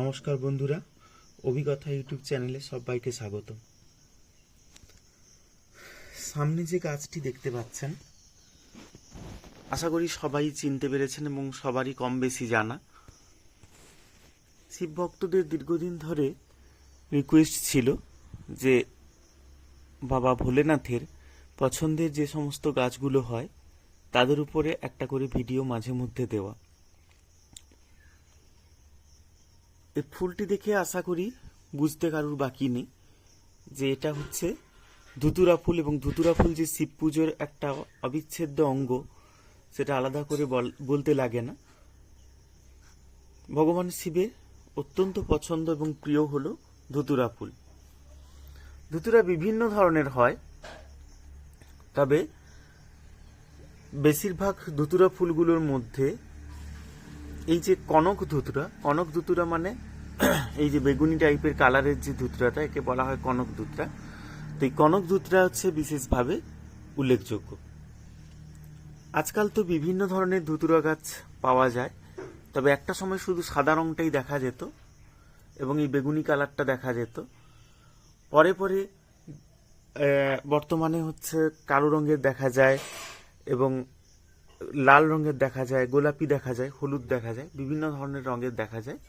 নমস্কার বন্ধুরা, অভিজ্ঞতা ইউটিউব চ্যানেলে সবাইকে স্বাগত। সামনে যে গাছটি দেখতে পাচ্ছেন, আশা করি সবাই চিনতে পেরেছেন এবং সবারই কম বেশি জানা। শিব ভক্তদের দীর্ঘদিন ধরে রিকোয়েস্ট ছিল যে বাবা ভোলেনাথের পছন্দের যে সমস্ত গাছগুলো হয়, তাদের উপরে একটা করে ভিডিও মাঝে মধ্যে দেওয়া। এই ফুলটি দেখে আশা করি বুঝতে কারুর বাকি নেই যে এটা হচ্ছে ধুতুরা ফুল এবং ধুতুরা ফুল যে শিব পুজোর একটা অবিচ্ছেদ্য অঙ্গ, সেটা আলাদা করে বল- বলতে লাগে না। ভগবান শিবের অত্যন্ত পছন্দ এবং প্রিয় হল ধুতুরা ফুল। ধুতুরা বিভিন্ন ধরনের হয়, তবে বেশিরভাগ ধুতুরা ফুলগুলোর মধ্যে এই যে কনক ধুতুরা কনক ধুতুরা মানে এই যে বেগুনি টাইপের কালারের যে ধুতরাটা, একে বলা হয় কনক ধুতরা। তো এই কনক ধুতরা হচ্ছে বিশেষভাবে উল্লেখযোগ্য। আজকাল তো বিভিন্ন ধরনের ধুতুরা গাছ পাওয়া যায়, তবে একটা সময় শুধু সাদা রংটাই দেখা যেত এবং এই বেগুনি কালারটা দেখা যেত। পরে পরে বর্তমানে হচ্ছে কালো রঙের দেখা যায় এবং লাল রঙের দেখা যায়, গোলাপি দেখা যায়, হলুদ দেখা যায়, বিভিন্ন ধরনের রঙের দেখা যায়।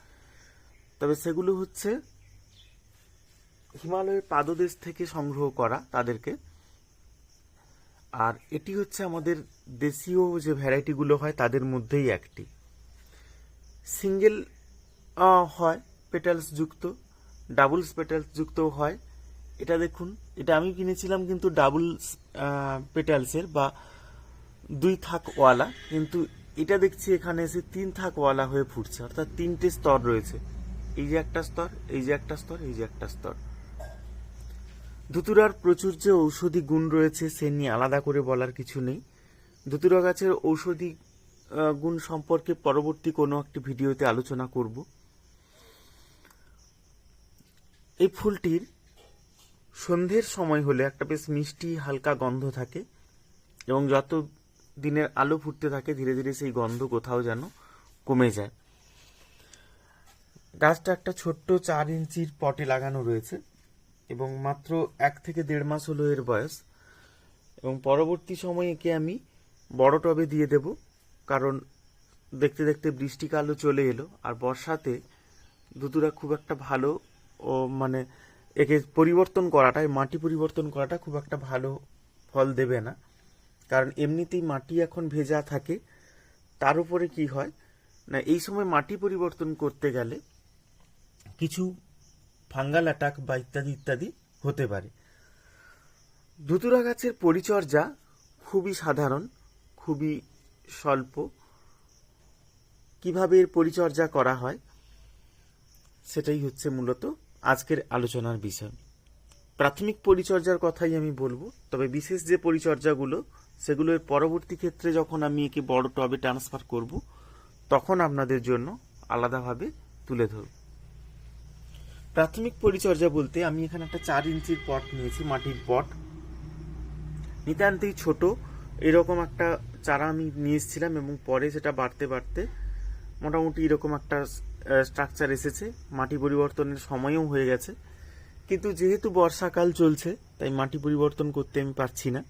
তবে সেগুলো হচ্ছে হিমালয়ের পাদদেশ থেকে সংগ্রহ করা তাদেরকে। আর এটি হচ্ছে আমাদের দেশীয় যে ভ্যারাইটিগুলো হয় তাদের মধ্যেই একটি। সিঙ্গেল হয়, পেটালস যুক্ত, ডাবলস পেটালস যুক্ত হয়। এটা দেখুন, এটা আমি কিনেছিলাম কিন্তু ডাবল পেটালসের বা দুই থাকওয়ালা। কিন্তু এটা দেখছি এখানে এসে তিন থাকওয়ালা হয়ে ফুটছে, অর্থাৎ তিনটে স্তর রয়েছে। এই যে একটা স্তর, এই যে একটা স্তর, এই যে একটা স্তর। ধুতুরার প্রচুর যে ঔষধি গুণ রয়েছে, সে নিয়ে আলাদা করে বলার কিছু নেই। ধুতুরা গাছের ঔষধি গুণ সম্পর্কে পরবর্তী কোনো একটি ভিডিওতে আলোচনা করব। এই ফুলটির সন্ধ্যের সময় হলে একটা বেশ মিষ্টি, হালকা গন্ধ থাকে এবং যত দিনের আলো ফুটতে থাকে, ধীরে ধীরে সেই গন্ধ কোথাও যেন কমে যায়। গাছটা একটা ছোট্ট চার ইঞ্চির পটে লাগানো রয়েছে এবং মাত্র এক থেকে দেড় মাস হলো এর বয়স। এবং পরবর্তী সময়ে একে আমি বড় টবে দিয়ে দেব, কারণ দেখতে দেখতে বৃষ্টিকালও চলে এলো আর বর্ষাতে দুতুরা খুব একটা ভালো ও মানে একে পরিবর্তন করাটা মাটি পরিবর্তন করাটা খুব একটা ভালো ফল দেবে না। কারণ এমনিতেই মাটি এখন ভেজা থাকে, তার উপরে কি হয়, না এই সময় মাটি পরিবর্তন করতে গেলে কিছু ফাঙ্গাল অ্যাটাক বা ইত্যাদি ইত্যাদি হতে পারে। ধুতুরা গাছের পরিচর্যা খুবই সাধারণ, খুবই স্বল্প। কীভাবে এর পরিচর্যা করা হয়, সেটাই হচ্ছে মূলত আজকের আলোচনার বিষয়। প্রাথমিক পরিচর্যার কথাই আমি বলব, তবে বিশেষ যে পরিচর্যাগুলো সেগুলোর পরবর্তী ক্ষেত্রে যখন আমি একে বড় টবে ট্রান্সফার করব, তখন আপনাদের জন্য আলাদাভাবে তুলে ধরব। প্রাথমিক পরিচর্যা বলতে আমি এখানে একটা চার ইঞ্চির পট নিয়েছি, মাটির পট। নিতান্তই ছোট। এরকম একটা চারা আমি নিয়ে এসেছিলাম এবং পরে সেটা বাড়তে বাড়তে মোটামুটি এরকম একটা স্ট্রাকচার এসেছে। মাটি পরিবর্তনের সময়ও হয়ে গেছে। কিন্তু যেহেতু বর্ষাকাল চলছে, তাই মাটি পরিবর্তন করতে আমি পারছি না।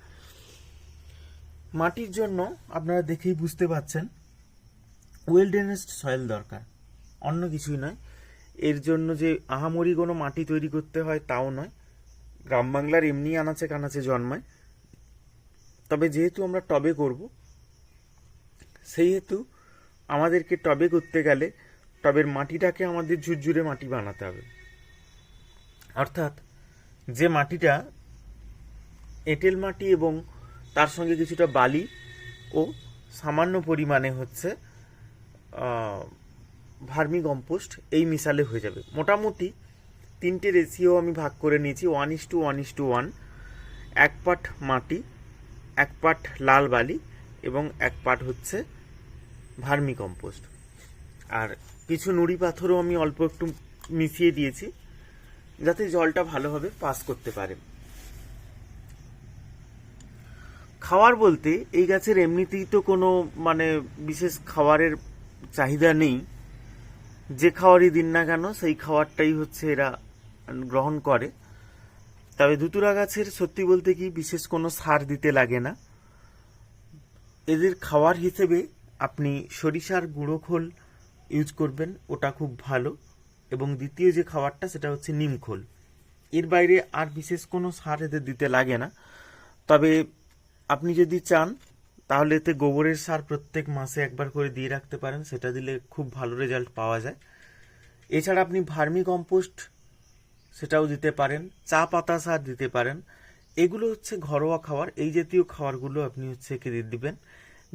মাটির জন্য আপনারা দেখেই বুঝতে পাচ্ছেন ওয়েল ড্রেনেজড সয়েল দরকার। অন্য কিছুই নয়। এর জন্য যে আহামরি কোনো মাটি তৈরি করতে হয়, তাও নয়। গ্রাম বাংলার এমনি আনাচে কানাচে জন্মায়। তবে যেহেতু আমরা টবে করব সেই হেতু আমাদেরকে টবে করতে গেলে টবের মাটিটাকে আমাদের ঝুরঝুরে মাটি বানাতে হবে। অর্থাৎ যে মাটিটা এঁটেল মাটি এবং তার সঙ্গে কিছুটা বালি ও সামান্য পরিমাণে হচ্ছে ভার্মি কম্পোস্ট এই মিশালে হয়ে যাবে। মোটামুটি তিনটে রেশিও আমি ভাগ করে নিয়েছি one is to one is to one এক পাট মাটি, এক পাট লাল বালি এবং এক পাট হচ্ছে ভার্মি কম্পোস্ট। আর কিছু নুড়ি পাথরও আমি অল্প একটু মিশিয়ে দিয়েছি, যাতে জলটা ভালোভাবে পাস করতে পারে। খাওয়ার বলতে এই গাছের এমনিতেই তো কোনো মানে বিশেষ খাবারের চাহিদা নেই। যে খাওয়ারই দিন না কেন, সেই খাওয়ারটাই হচ্ছে এরা গ্রহণ করে। তবে ধুতুরা গাছের সত্যি বলতে কি বিশেষ কোনো সার দিতে লাগে না। এদের খাওয়ার হিসেবে আপনি সরিষার গুঁড়ো খোল ইউজ করবেন, ওটা খুব ভালো। এবং দ্বিতীয় যে খাবারটা, সেটা হচ্ছে নিম খোল। এর বাইরে আর বিশেষ কোনো সার এদের দিতে লাগে না। তবে আপনি যদি চান তাহলে এতে গোবরের সার প্রত্যেক মাসে একবার করে দিয়ে রাখতে পারেন, সেটা দিলে খুব ভালো রেজাল্ট পাওয়া যায়। এছাড়া আপনি ভার্মি কম্পোস্ট সেটাও দিতে পারেন, চা পাতা সার দিতে পারেন। এগুলো হচ্ছে ঘরোয়া খাবার, এই জাতীয় খাবারগুলো আপনি হচ্ছে একে দিয়ে দিবেন।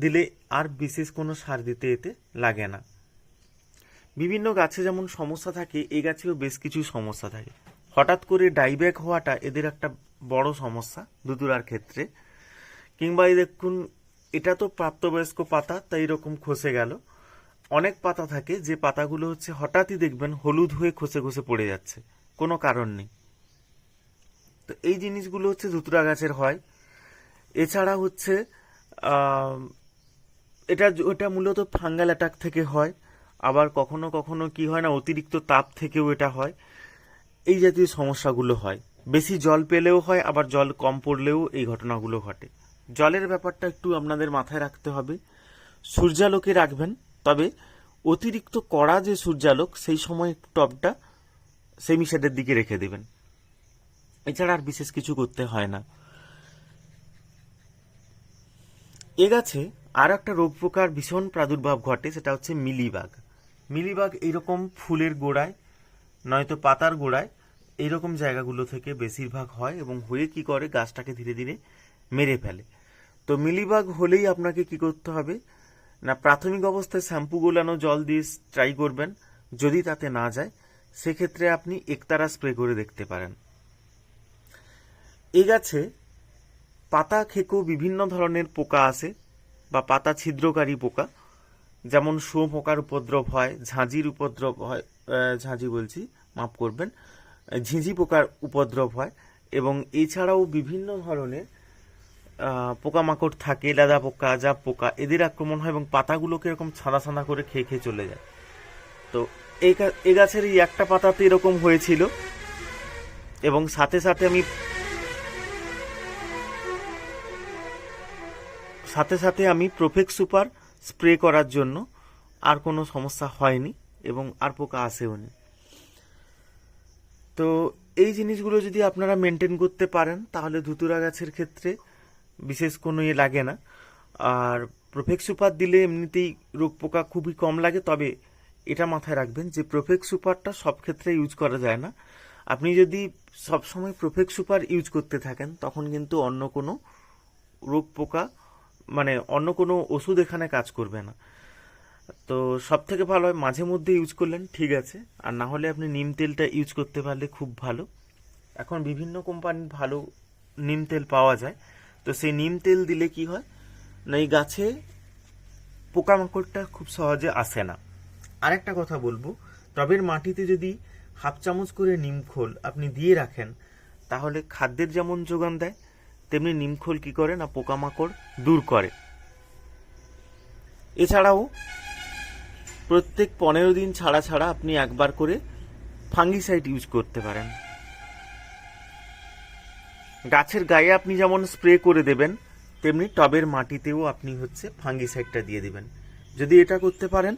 দিলে আর বিশেষ কোনো সার দিতে এতে লাগে না। বিভিন্ন গাছে যেমন সমস্যা থাকে, এই গাছেও বেশ কিছু সমস্যা থাকে। হঠাৎ করে ডাইব্যাক হওয়াটা এদের একটা বড় সমস্যা দুতুরার ক্ষেত্রে। কিংবা এই দেখুন এটা তো প্রাপ্তবয়স্ক পাতা, তাই এরকম খসে গেল। অনেক পাতা থাকে, যে পাতাগুলো হচ্ছে হঠাৎই দেখবেন হলুদ হয়ে খসে খসে পড়ে যাচ্ছে। কোনো কারণ নেই। তো এই জিনিসগুলো হচ্ছে ধুতুরা গাছের হয়। এছাড়া হচ্ছে এটা ওটা মূলত ফাঙ্গাল অ্যাটাক থেকে হয়। আবার কখনো কখনো কি হয় না, অতিরিক্ত তাপ থেকেও এটা হয়। এই জাতীয় সমস্যাগুলো হয়। বেশি জল পেলেও হয়, আবার জল কম পড়লেও এই ঘটনাগুলো ঘটে। জলের ব্যাপারটা একটু আপনাদের মাথায় রাখতে হবে। সূর্যালোকে রাখবেন, তবে অতিরিক্ত কড়া যে সূর্যালোক, সেই সময় টবটা সেমি শেডের দিকে রেখে দেবেন। এছাড়া আর বিশেষ কিছু করতে হয় না। এ গাছে আর একটা রোগ প্রকার ভীষণ প্রাদুর্ভাব ঘটে, সেটা হচ্ছে মিলিবাগ। মিলিবাগ এইরকম ফুলের গোড়ায়, নয়তো পাতার গোড়ায়, এইরকম জায়গাগুলো থেকে বেশিরভাগ হয় এবং হয়ে কি করে গাছটাকে ধীরে ধীরে মেরে ফেলে। তো মিলিবাগ হলেই আপনাকে কি করতে হবে? না, প্রাথমিক অবস্থায় শ্যাম্পু গোলানো জল দিয়ে ট্রাই করবেন, যদি তাতে না যায়, সেক্ষেত্রে আপনি একতারা স্প্রে করে দেখতে পারেন। এ গাছে পাতা খেকেও বিভিন্ন ধরনের পোকা আসে বা পাতা ছিদ্রকারী পোকা, যেমন শুঁয়োপোকার উপদ্রব হয়, ঝাঁঝির উপদ্রব হয় ঝাঁঝি বলছি, মাফ করবেন, ঝিঁঝি পোকার উপদ্রব হয়, এবং এছাড়াও বিভিন্ন ধরনের পোকামাকড় থাকে, লাদা পোকা যা পোকা, এদের আক্রমণ হয় এবং পাতাগুলোকে এরকম ছানা ছানা করে খেয়ে খেয়ে চলে যায়। তো এই গাছের এই একটা পাতাতে এরকম হয়েছিল এবং সাথে সাথে আমি সাথে সাথে আমি প্রোফেক্স সুপার স্প্রে করার জন্য আর কোনো সমস্যা হয়নি এবং আর পোকা আসেও নি। তো এই জিনিসগুলো যদি আপনারা মেনটেন করতে পারেন, তাহলে ধুতুরা গাছের ক্ষেত্রে বিশেষ কোনো ইয়ে লাগে না। আর প্রোফেক্স সুপার দিলে এমনিতেই রোগ পোকা খুবই কম লাগে, তবে এটা মাথায় রাখবেন যে প্রোফেক্স সুপারটা সব ক্ষেত্রে ইউজ করা যায় না। আপনি যদি সবসময় প্রোফেক্স সুপার ইউজ করতে থাকেন, তখন কিন্তু অন্য কোনো রোগ পোকা মানে অন্য কোনো ওষুধ এখানে কাজ করবে না। তো সব থেকে ভালো হয় মাঝে মধ্যে ইউজ করলেন, ঠিক আছে। আর না হলে আপনি নিম তেলটা ইউজ করতে পারলে খুব ভালো। এখন বিভিন্ন কোম্পানির ভালো নিম তেল পাওয়া যায়। তো সেই নিম তেল দিলে কি হয়? না, এই গাছে পোকামাকড়টা খুব সহজে আসে না। আরেকটা কথা বলব, টবের মাটিতে যদি হাফ চামচ করে নিমখোল আপনি দিয়ে রাখেন, তাহলে খাদ্যের যেমন যোগান দেয়, তেমনি নিমখোল কি করে না পোকামাকড় দূর করে। এছাড়াও প্রত্যেক পনেরো দিন ছাড়া ছাড়া আপনি একবার করে ফাঙ্গিসাইড ইউজ করতে পারেন। গাছের গায়ে আপনি যেমন স্প্রে করে দেবেন, তেমনি টবের মাটিতেও আপনি হচ্ছে ফাঙ্গিসাইডটা দিয়ে দেবেন। যদি এটা করতে পারেন,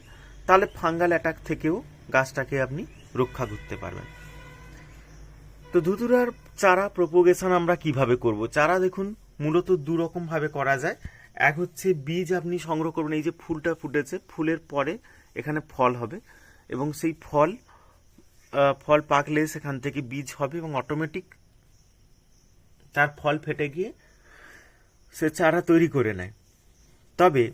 তাহলে ফাঙ্গাল অ্যাটাক থেকেও গাছটাকে আপনি রক্ষা করতে পারবেন। তো ধুতুরার চারা প্রপোগেশন আমরা কীভাবে করব? চারা দেখুন, মূলত দু রকম ভাবে করা যায়। এক হচ্ছে বীজ আপনি সংগ্রহ করবেন, এই যে ফুলটা ফুটেছে, ফুলের পরে এখানে ফল হবে এবং সেই ফল ফল পাকলে সেখান থেকে বীজ হবে এবং অটোমেটিক তার ফল ফেটে গিয়ে সে চারা তৈরি করে নেয়। তবে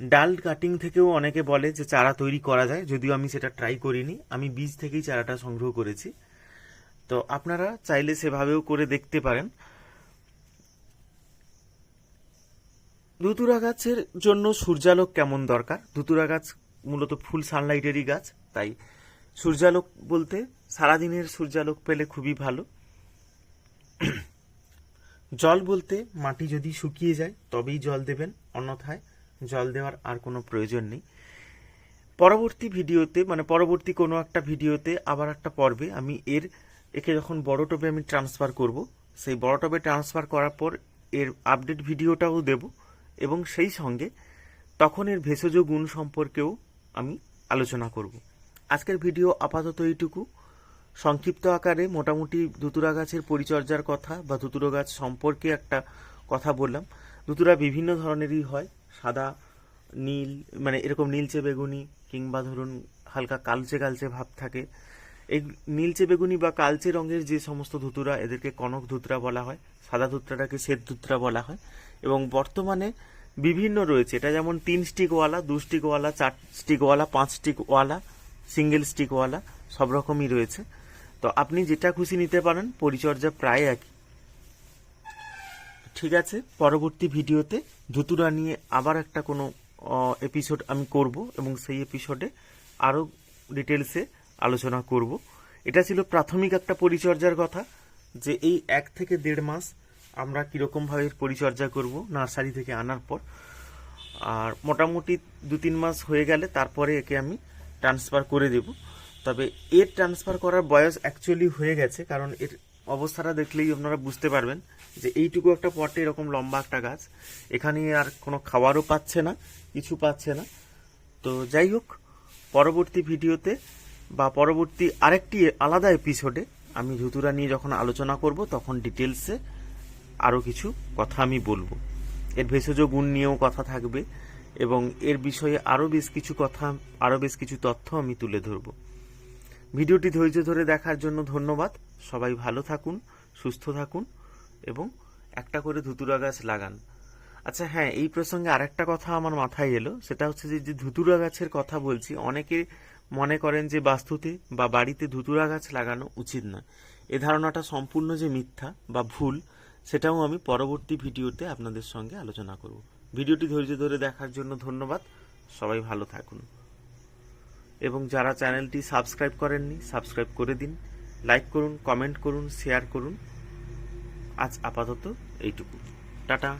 ডাল কাটিং থেকেও অনেকে বলে যে চারা তৈরি করা যায়, যদিও আমি সেটা ট্রাই করিনি। আমি বীজ থেকেই চারাটা সংগ্রহ করেছি। তো আপনারা চাইলে সেভাবেও করে দেখতে পারেন। ধুতুরা গাছের জন্য সূর্যালোক কেমন দরকার? ধুতুরা গাছ মূলত ফুল সানলাইটেরই গাছ, তাই সূর্যালোক বলতে সারাদিনের সূর্যালোক পেলে খুবই ভালো। জল বলতে মাটি যদি শুকিয়ে যায়, তবেই জল দেবেন। অন্যথায় জল দেওয়ার আর কোনো প্রয়োজন নেই। পরবর্তী ভিডিওতে মানে পরবর্তী কোনো একটা ভিডিওতে, আবার একটা পর্বে আমি এর, একে যখন বড় টবে আমি ট্রান্সফার করব, সেই বড় টবে ট্রান্সফার করার পর এর আপডেট ভিডিওটাও দেব এবং সেই সঙ্গে তখন এর ভেষজ গুণ সম্পর্কেও আমি আলোচনা করব। আজকের ভিডিও আপাতত এইটুকু। সংক্ষিপ্ত আকারে মোটামুটি ধুতুরা গাছের পরিচর্যার কথা বা ধুতুরা গাছ সম্পর্কে একটা কথা বললাম। ধুতুরা বিভিন্ন ধরনেরই হয়। সাদা, নীল মানে এরকম নীলচে বেগুনি কিংবা ধরুন হালকা কালচে কালচে ভাব থাকে। এই নীলচে বেগুনি বা কালচে রঙের যে সমস্ত ধুতুরা, এদেরকে কনক ধুতরা বলা হয়, সাদা ধুতরাটাকে শ্বেত ধুতরা বলা হয় এবং বর্তমানে বিভিন্ন রয়েছে। এটা যেমন তিন স্টিকওয়ালা দু স্টিকওয়ালা চার স্টিকওয়ালা পাঁচ স্টিকওয়ালা সিঙ্গেল স্টিকওয়ালা সব রকমই রয়েছে। তো আপনি যেটা খুশি নিতে পারেন, পরিচর্যা প্রায় একই। ঠিক আছে, পরবর্তী ভিডিওতে ধুতুরা নিয়ে আবার একটা কোনো এপিসোড আমি করব এবং সেই এপিসোডে আরও ডিটেলসে আলোচনা করব। এটা ছিল প্রাথমিক একটা পরিচর্যার কথা, যে এই এক থেকে দেড় মাস আমরা কীরকমভাবে পরিচর্যা করব নার্সারি থেকে আনার পর। আর মোটামুটি দু তিন মাস হয়ে গেলে তারপরে একে আমি ট্রান্সফার করে দেব। তবে এর ট্রান্সফার করার বয়স অ্যাকচুয়ালি হয়ে গেছে, কারণ এর অবস্থাটা দেখলেই আপনারা বুঝতে পারবেন যে এইটুকু একটা পটে এরকম লম্বা একটা গাছ, এখানে আর কোনো খাবারও পাচ্ছে না, কিছু পাচ্ছে না। তো যাই হোক, পরবর্তী ভিডিওতে বা পরবর্তী আরেকটি আলাদা এপিসোডে আমি ধুতুরা নিয়ে যখন আলোচনা করব, তখন ডিটেলসে আরও কিছু কথা আমি বলব। এর ভেষজ গুণ নিয়েও কথা থাকবে এবং এর বিষয়ে আরও বেশ কিছু কথা আরও বেশ কিছু তথ্য আমি তুলে ধরব। ভিডিওটি ধৈর্য ধরে দেখার জন্য ধন্যবাদ। সবাই ভালো থাকুন, সুস্থ থাকুন এবং একটা করে ধুতুরা গাছ লাগান। আচ্ছা হ্যাঁ এই প্রসঙ্গে আরেকটা কথা আমার মাথায় এলো। সেটা হচ্ছে যে যে ধুতুরা গাছের কথা বলছি, অনেকে মনে করেন যে বাস্তুতে বা বাড়িতে ধুতুরা গাছ লাগানো উচিত নয়। এ ধারণাটা সম্পূর্ণ যে মিথ্যা বা ভুল, সেটাও আমি পরবর্তী ভিডিওতে আপনাদের সঙ্গে আলোচনা করব। ভিডিওটি ধৈর্য ধরে দেখার জন্য ধন্যবাদ। সবাই ভালো থাকুন। এবং যারা চ্যানেলটি সাবস্ক্রাইব করেননি, সাবস্ক্রাইব করে দিন। লাইক করুন, কমেন্ট করুন, শেয়ার করুন। আজ আপাতত এইটুকু। টাটা।